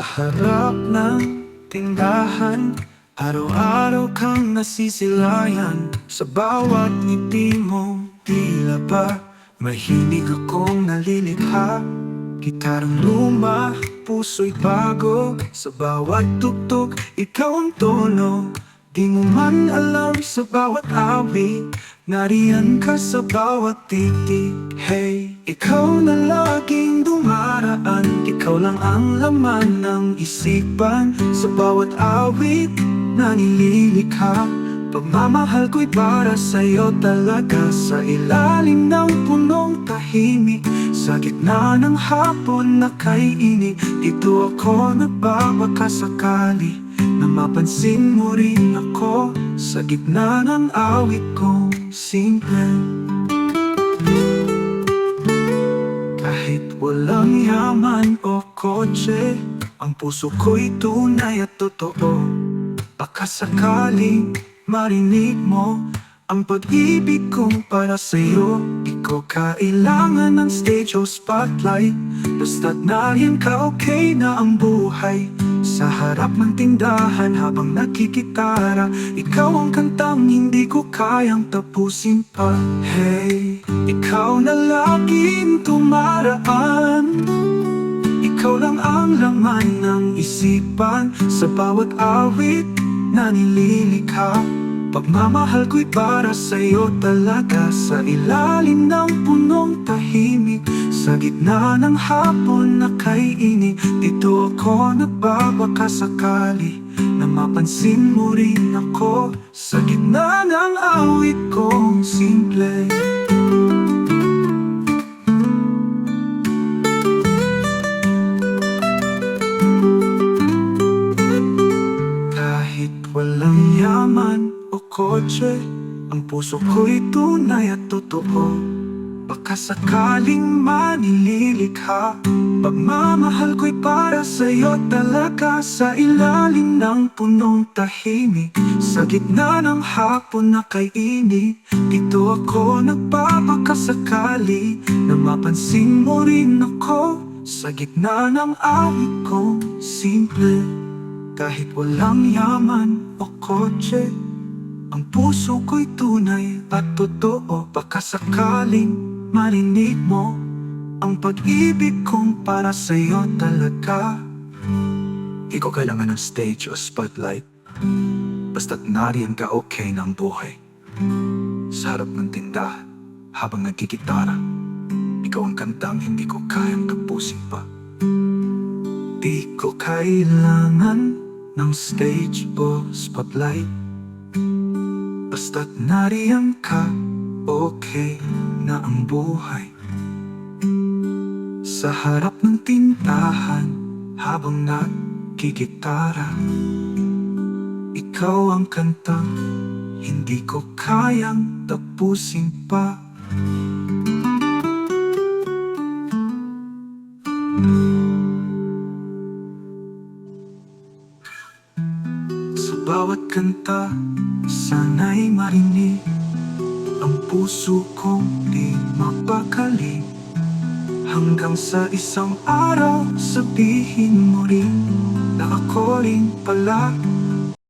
harap ng tindahan Araw-araw kang nasisilayan. Sa bawat ngiti mo Tila ba Mahilig akong nalilikha. Gitarang luma, puso'y bago. Sa bawat tugtog, ikaw ang tono. Di mo man alam sa bawat awit Nariyan ka sa bawat titik Hey, ikaw na laging dumaraan Ikaw lang ang laman ng isipan. Sa bawat awit na nililikha Pagmamahal ko'y para sa'yo talaga. Sa ilalim ng punong tahimik Sa gitna ng hapon na kaiinig Dito ako nagbabakasakali. Na mapansin mo rin ako Sa gitna ng awit kong simple Kahit walang yaman o kotse Ang puso ko'y tunay at totoo. Baka sakaling marinig mo Ang pag-ibig kong para sa'yo. Di ko kailangan ng stage o spotlight Basta't nariyan ka okay na ang buhay Sa harap ng tindahan habang nakikitara Ikaw ang kantang hindi ko kayang tapusin pa. Hey, ikaw na laging tumaraan. Ikaw lang ang laman ng isipan. Sa bawat awit na nililikha Pagmamahal ko'y para sa'yo talaga. Sa ilalim ng punong tahimik Sa gitna ng hapon na kaiinig Dito ako nagbabakasakali. Na mapansin mo rin ako Sa gitna ng awit kong simple. Kahit walang yaman o kotse Ang puso ko'y tunay at totoo Baka sakaling manililikha Pagmamahal ko'y para sa'yo talaga. Sa ilalim ng punong tahimik Sa gitna ng hapon na kaiinig Dito ako nagpapakasakali. Na mapansin mo rin ako Sa gitna ng awit kong simple. Kahit walang yaman o kotse Ang puso ko'y tunay at totoo. Baka sakaling marinig mo Ang pag-ibig kong para sa'yo talaga. Di ko kailangan ng stage o spotlight. Basta't nariyan ka okay ng buhay. Sa harap ng tindahan habang nagkikitara Ikaw ang kantang hindi ko kayang tapusin pa. Di ko kailangan ng stage o spotlight. Basta't nariyan ka, okay na ang buhay. Sa harap ng tindahan habang nagkikitara Ikaw ang kantang hindi ko kayang tapusin pa. Sa bawat kanta, sana'y marinig Ang puso kong di mapakali. Hanggang sa isang araw, sabihin mo rin Na ako rin pala